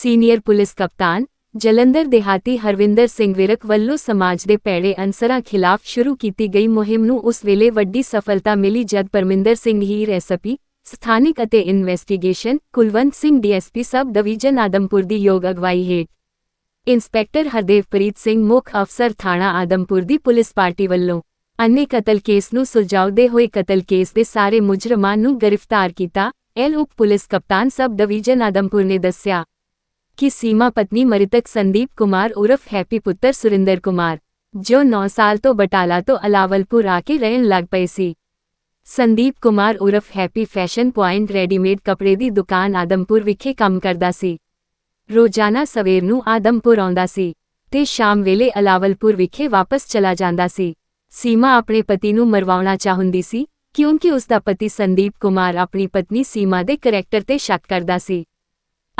Senior police ਕਪਤਾਨ ਜਲੰਧਰ ਦੇਹਾਤੀ ਹਰਵਿੰਦਰ ਸਿੰਘ ਵਿਰਕ ਵੱਲੋਂ ਸਮਾਜ ਦੇ ਪੈੜੇ ਅਨਸਰਾਂ ਖਿਲਾਫ ਸ਼ੁਰੂ ਕੀਤੀ ਗਈ ਮੁਹਿੰਮ ਨੂੰ ਉਸ ਵੇਲੇ ਵੱਡੀ ਸਫਲਤਾ ਮਿਲੀ ਜਦ ਪਰਮਿੰਦਰ ਸਿੰਘ ਹੀਰ ਐਸਪੀ ਸਥਾਨਿਕ ਅਤੇ investigation, Kulwant Singh DSP sub division Adampur ਦੀ ਯੋਗ ਅਗਵਾਈ ਹੇਠ। ਇੰਸਪੈਕਟਰ ਹਰਦੇਵਪ੍ਰੀਤ ਸਿੰਘ ਮੁੱਖ ਅਫਸਰ ਥਾਣਾ ਆਦਮਪੁਰ ਦੀ ਪੁਲਿਸ ਪਾਰਟੀ ਵੱਲੋਂ ਅੰਨੇ ਕਤਲ ਕੇਸ ਨੂੰ ਸੁਲਝਾਉਂਦੇ ਹੋਏ ਕਤਲ ਕੇਸ ਦੇ ਸਾਰੇ ਮੁਜਰਮਾਂ ਨੂੰ ਗ੍ਰਿਫਤਾਰ ਕੀਤਾ, ਐਲ ਉਪ ਪੁਲਿਸ ਕਪਤਾਨ ਸਬ ਡਿਵੀਜ਼ਨ ਆਦਮਪੁਰ ਨੇ ਦੱਸਿਆ। ਕਿ ਸੀਮਾ ਪਤਨੀ ਮ੍ਰਿਤਕ ਸੰਦੀਪ ਕੁਮਾਰ ਉਰਫ ਹੈਪੀ ਪੁੱਤਰ ਸੁਰਿੰਦਰ ਕੁਮਾਰ ਜੋ 9 ਸਾਲ ਤੋਂ ਬਟਾਲਾ ਤੋਂ ਅਲਾਵਲਪੁਰ ਆ ਕੇ ਰਹਿਣ ਲੱਗ ਪਏ ਸੀ ਸੰਦੀਪ ਕੁਮਾਰ ਉਰਫ ਹੈਪੀ ਫੈਸ਼ਨ ਪੁਆਇੰਟ ਰੈਡੀਮੇਡ ਕੱਪੜੇ ਦੀ ਦੁਕਾਨ ਆਦਮਪੁਰ ਵਿਖੇ ਕੰਮ ਕਰਦਾ ਸੀ ਰੋਜ਼ਾਨਾ ਸਵੇਰ ਨੂੰ ਆਦਮਪੁਰ ਆਉਂਦਾ ਸੀ ਤੇ ਸ਼ਾਮ ਵੇਲੇ ਅਲਾਵਲਪੁਰ ਵਿਖੇ ਵਾਪਸ ਚਲਾ ਜਾਂਦਾ ਸੀ ਸੀਮਾ ਆਪਣੇ ਪਤੀ ਨੂੰ ਮਰਵਾਉਣਾ ਚਾਹੁੰਦੀ ਸੀ ਕਿਉਂਕਿ ਉਸ ਦਾ ਪਤੀ ਸੰਦੀਪ ਕੁਮਾਰ ਆਪਣੀ ਪਤਨੀ ਸੀਮਾ ਦੇ ਕਰੈਕਟਰ ਤੇ ਸ਼ੱਕ ਕਰਦਾ ਸੀ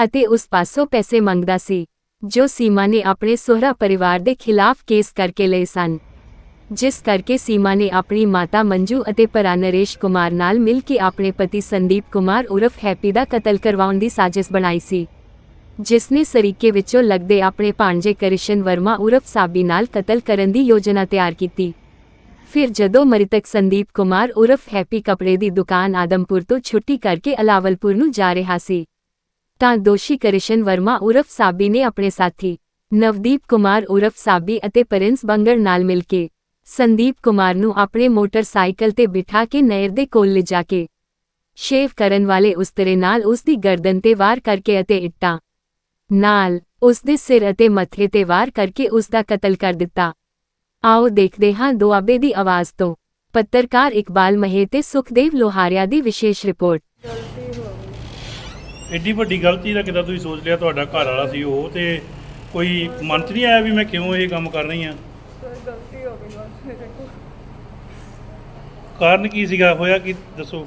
ਅਤੇ ਉਸ ਪਾਸੋਂ ਪੈਸੇ ਮੰਗਦਾ ਸੀ, ਜੋ ਸੀਮਾ ਨੇ ਆਪਣੇ ਸਹੁਰਾ ਪਰਿਵਾਰ ਦੇ ਖਿਲਾਫ ਕੇਸ ਕਰਕੇ ਲਏ ਸਨ। ਜਿਸ ਕਰਕੇ ਸੀਮਾ ਨੇ ਆਪਣੀ ਮਾਤਾ ਮੰਜੂ ਅਤੇ ਭਰਾ ਨਰੇਸ਼ ਕੁਮਾਰ ਨਾਲ ਮਿਲ ਕੇ ਆਪਣੇ ਪਤੀ ਸੰਦੀਪ ਕੁਮਾਰ ਉਰਫ ਹੈਪੀ ਦਾ ਕਤਲ ਕਰਵਾਉਣ ਦੀ ਸਾਜ਼ਿਸ਼ ਬਣਾਈ ਸੀ। ਜਿਸ ਨੇ ਸਰੀਕੇ ਵਿੱਚੋਂ ਲੱਗਦੇ ਆਪਣੇ ਭਾਣਜੇ ਕ੍ਰਿਸ਼ਨ ਵਰਮਾ ਉਰਫ ਸਾਬੀ ਨਾਲ ਕਤਲ ਕਰਨ ਦੀ ਯੋਜਨਾ ਤਿਆਰ ਕੀਤੀ। ਫਿਰ ਜਦੋਂ ਮ੍ਰਿਤਕ ਸੰਦੀਪ ਕੁਮਾਰ ਉਰਫ ਹੈਪੀ ਕੱਪੜੇ ਦੀ ਦੁਕਾਨ ਆਦਮਪੁਰ ਤੋਂ ਛੁੱਟੀ ਕਰਕੇ ਅਲਾਵਲਪੁਰ ਨੂੰ ਜਾ ਰਿਹਾ ਸੀ ਤਾਂ ਦੋਸ਼ੀ ਕ੍ਰਿਸ਼ਨ ਵਰਮਾ ਉਰਫ ਸਾਬੀ ਨੇ ਆਪਣੇ ਸਾਥੀ ਨਵਦੀਪ ਕੁਮਾਰ ਉਰਫ ਸਾਬੀ ਅਤੇ ਪ੍ਰਿੰਸ ਬੰਗੜ ਨਾਲ ਮਿਲ ਕੇ ਸੰਦੀਪ ਕੁਮਾਰ ਨੂੰ ਆਪਣੇ ਮੋਟਰਸਾਈਕਲ ਤੇ ਬਿਠਾ ਕੇ ਨਹਿਰ ਦੇ ਕੋਲ ਲਿਜਾ ਕੇ ਸ਼ੇਵ ਕਰਨ ਵਾਲੇ ਉਸਤਰੇ ਨਾਲ ਉਸ ਦੀ ਗਰਦਨ ਤੇ ਵਾਰ ਕਰਕੇ ਅਤੇ ਇੱਟਾਂ ਨਾਲ ਉਸ ਦੇ ਸਿਰ ਅਤੇ ਮੱਥੇ ਤੇ ਵਾਰ ਕਰਕੇ ਉਸ ਦਾ ਕਤਲ ਕਰ ਦਿੱਤਾ। ਆਓ ਦੇਖਦੇ ਹਾਂ ਦੁਆਬੇ ਦੀ ਆਵਾਜ਼ ਤੋਂ। ਪੱਤਰਕਾਰ ਇਕਬਾਲ ਮਹੇ ਤੇ ਸੁਖਦੇਵ ਲੋਹਾਰਿਆ ਦੀ ਵਿਸ਼ੇਸ਼ ਰਿਪੋਰਟ। ਐਡੀ ਵੱਡੀ ਗਲਤੀ ਦਾ ਕਿਦਾਂ ਤੁਸੀਂ ਸੋਚ ਲਿਆ ਤੁਹਾਡਾ ਘਰ ਵਾਲਾ ਸੀ ਉਹ ਤੇ ਕੋਈ ਮਨ 'ਚ ਨਹੀਂ ਆਇਆ ਵੀ ਮੈਂ ਕਿਉਂ ਇਹ ਕੰਮ ਕਰ ਰਹੀ ਆ ਸਰ ਗਲਤੀ ਹੋ ਗਈ ਬਸ ਮੇਰੇ ਕੋਲ। ਕਾਰਨ ਕੀ ਸੀਗਾ? ਹੋਇਆ ਕੀ? ਦੱਸੋ।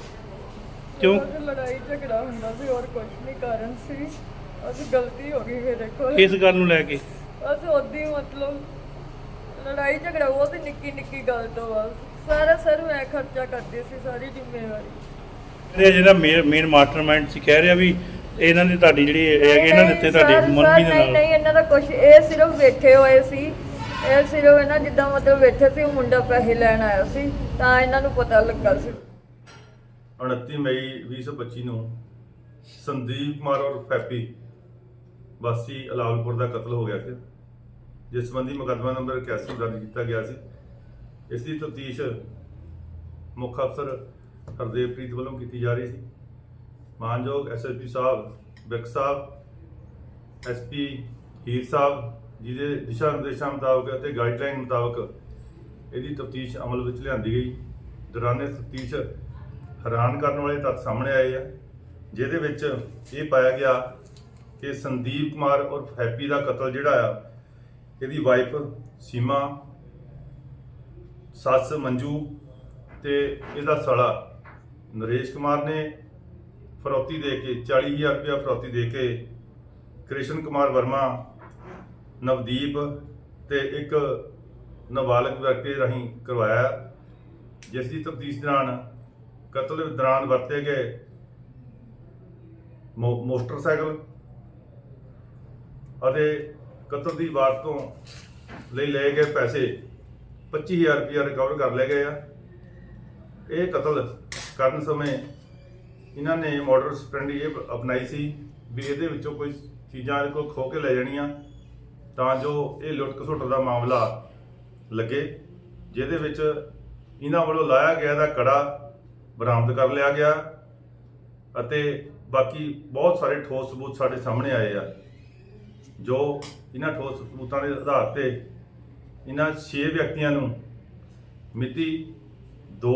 ਕਿਉਂ? ਸਰ, ਲੜਾਈ ਝਗੜਾ ਹੁੰਦਾ ਸੀ ਔਰ ਕੁਝ ਨਹੀਂ ਕਾਰਨ ਸੀ। ਅੱਜ ਗਲਤੀ ਹੋ ਗਈ ਮੇਰੇ ਕੋਲ। ਇਸ ਗੱਲ ਨੂੰ ਲੈ ਕੇ? ਬਸ ਉਦੀ ਮਤਲਬ ਲੜਾਈ ਝਗੜਾ ਉਹ ਤੇ ਨਿੱਕੀ ਨਿੱਕੀ ਗੱਲ ਤੋਂ ਬਸ। ਸਾਰਾ ਸਰ ਮੈਂ ਖਰਚਾ ਕਰਦੀ ਸੀ ਸਾਰੀ ਜ਼ਿੰਮੇਵਾਰੀ। ਇਹ ਜਿਹੜਾ ਮੇਨ ਮਾਸਟਰਮਾਈਂਡ ਸੀ ਕਹਿ ਰਿਹਾ ਵੀ ਇਹਨਾਂ ਨੇ ਤੁਹਾਡੀ ਜਿਹੜੀ ਇਹ ਹੈਗੇ ਇਹਨਾਂ ਨਹੀਂ, ਦਿੱਤੇ ਤੁਹਾਡੀ ਮੰਮੀ ਦੇ ਨਹੀਂ ਨਾਲ। ਨਹੀਂ ਇਹਨਾਂ ਦਾ ਕੁਝ ਇਹ ਸਿਰਫ ਬੈਠੇ ਹੋਏ ਸੀ। ਇਹ ਸਿਰਫ ਇਹਨਾਂ ਜਿੱਦਾਂ ਮਤਲਬ ਬੈਠੇ ਸੀ ਉਹ ਮੁੰਡਾ ਪੈਸੇ ਲੈਣ ਆਇਆ ਸੀ ਤਾਂ ਇਹਨਾਂ ਨੂੰ ਪਤਾ ਲੱਗਾ ਸੀ। 29 ਮਈ 2025 ਨੂੰ ਸੰਦੀਪ ਕੁਮਾਰ ਔਰ ਫੈਪੀ ਵਾਸੀ ਅਲਾਵਲਪੁਰ ਦਾ ਕਤਲ ਹੋ ਗਿਆ ਸੀ ਜਿਸ ਸੰਬੰਧੀ ਮੁਕੱਦਮਾ ਨੰਬਰ 81 ਦਰਜ ਕੀਤਾ ਗਿਆ ਸੀ। ਇਸ ਦੀ ਤਫਤੀਸ਼ ਮੁੱਖ ਅਫਸਰ ਹਰਦੇਵਪ੍ਰੀਤ ਵੱਲੋਂ ਕੀਤੀ ਜਾ ਰਹੀ ਸੀ। ਮਾਨਯੋਗ ਐਸਐਸਪੀ ਸਾਹਿਬ ਵਿਕ ਸਾਹਿਬ ਐਸਪੀ ਹੀਰ ਸਾਹਿਬ, ਜਿਹਦੇ ਦਿਸ਼ਾ ਨਿਰਦੇਸ਼ਾਂ ਮੁਤਾਬਕ ਅਤੇ ਗਾਈਡਲਾਈਨ ਮੁਤਾਬਕ ਇਹਦੀ ਤਫਤੀਸ਼ ਅਮਲ ਵਿੱਚ ਲਿਆਂਦੀ ਗਈ। ਦੌਰਾਨੇ ਤਫਤੀਸ਼ ਹੈਰਾਨ ਕਰਨ ਵਾਲੇ ਤੱਥ ਸਾਹਮਣੇ ਆਏ ਆ, ਜਿਹਦੇ ਵਿੱਚ ਇਹ ਪਾਇਆ ਗਿਆ ਕਿ ਸੰਦੀਪ ਕੁਮਾਰ ਔਰ ਹੈਪੀ ਦਾ ਕਤਲ ਜਿਹੜਾ ਆ, ਇਹਦੀ ਵਾਈਫ ਸੀਮਾ, ਸੱਸ ਮੰਜੂ ਤੇ ਇਹਦਾ ਸਾਲਾ ਨਰੇਸ਼ ਕੁਮਾਰ ਨੇ ਫਰੌਤੀ ਦੇ ਕੇ 40000 ਰੁਪਇਆ ਫਰੌਤੀ ਦੇ ਕੇ ਕ੍ਰਿਸ਼ਨ ਕੁਮਾਰ ਵਰਮਾ, ਨਵਦੀਪ ਤੇ ਇੱਕ ਨਾਬਾਲਗ ਵਿਅਕਤੀ ਰਾਹੀਂ ਕਰਵਾਇਆ। ਜਿਸ ਦੀ ਤਫਤੀਸ਼ ਦੌਰਾਨ ਕਤਲ ਦੌਰਾਨ ਵਰਤੇ ਗਏ ਮੋ- ਮੋਟਰਸਾਈਕਲ ਅਤੇ ਕਤਲ ਦੀ ਵਾਰ ਤੋਂ ਲਈ ਲਏ ਗਏ ਪੈਸੇ 25000 ਰੁਪਇਆ ਰਿਕਵਰ ਕਰ ਲਏ ਗਏ ਆ। ਇਹ ਕਤਲ ਕਰਨ ਸਮੇਂ ਇਹਨਾਂ ਨੇ ਮਾਡਰ ਸਟ੍ਰੈਟਜੀ ਇਹ ਅਪਣਾਈ ਸੀ ਵੀ ਇਹਦੇ ਵਿੱਚੋਂ ਕੋਈ ਚੀਜ਼ਾਂ ਇਹਦੇ ਕੋਲ ਖੋ ਕੇ ਲੈ ਜਾਣੀਆਂ ਤਾਂ ਜੋ ਇਹ ਲੁੱਟ ਖਸੁੱਟ ਦਾ ਮਾਮਲਾ ਲੱਗੇ, ਜਿਹਦੇ ਵਿੱਚ ਇਹਨਾਂ ਵੱਲੋਂ ਲਾਇਆ ਗਿਆ ਦਾ ਕੜਾ ਬਰਾਮਦ ਕਰ ਲਿਆ ਗਿਆ ਅਤੇ ਬਾਕੀ ਬਹੁਤ ਸਾਰੇ ਠੋਸ ਸਬੂਤ ਸਾਡੇ ਸਾਹਮਣੇ ਆਏ ਆ, ਜੋ ਇਹਨਾਂ ਠੋਸ ਸਬੂਤਾਂ ਦੇ ਆਧਾਰ ਤੇ ਇਹਨਾਂ 6 ਵਿਅਕਤੀਆਂ ਨੂੰ ਮਿਤੀ 2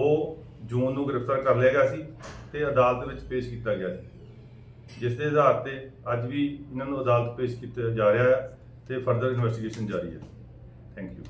ਜੂਨ ਨੂੰ ਗ੍ਰਿਫਤਾਰ ਕਰ ਲਿਆ ਗਿਆ ਸੀ। ਤੇ ਅਦਾਲਤ ਵਿੱਚ ਪੇਸ਼ ਕੀਤਾ ਗਿਆ ਸੀ। ਜਿਸ ਦੇ ਆਧਾਰ ਤੇ ਅੱਜ ਵੀ ਇਹਨਾਂ ਨੂੰ ਅਦਾਲਤ ਪੇਸ਼ ਕੀਤਾ ਜਾ ਰਿਹਾ ਹੈ ਤੇ ਫਰਦਰ ਇਨਵੈਸਟੀਗੇਸ਼ਨ ਜਾਰੀ ਹੈ। Thank you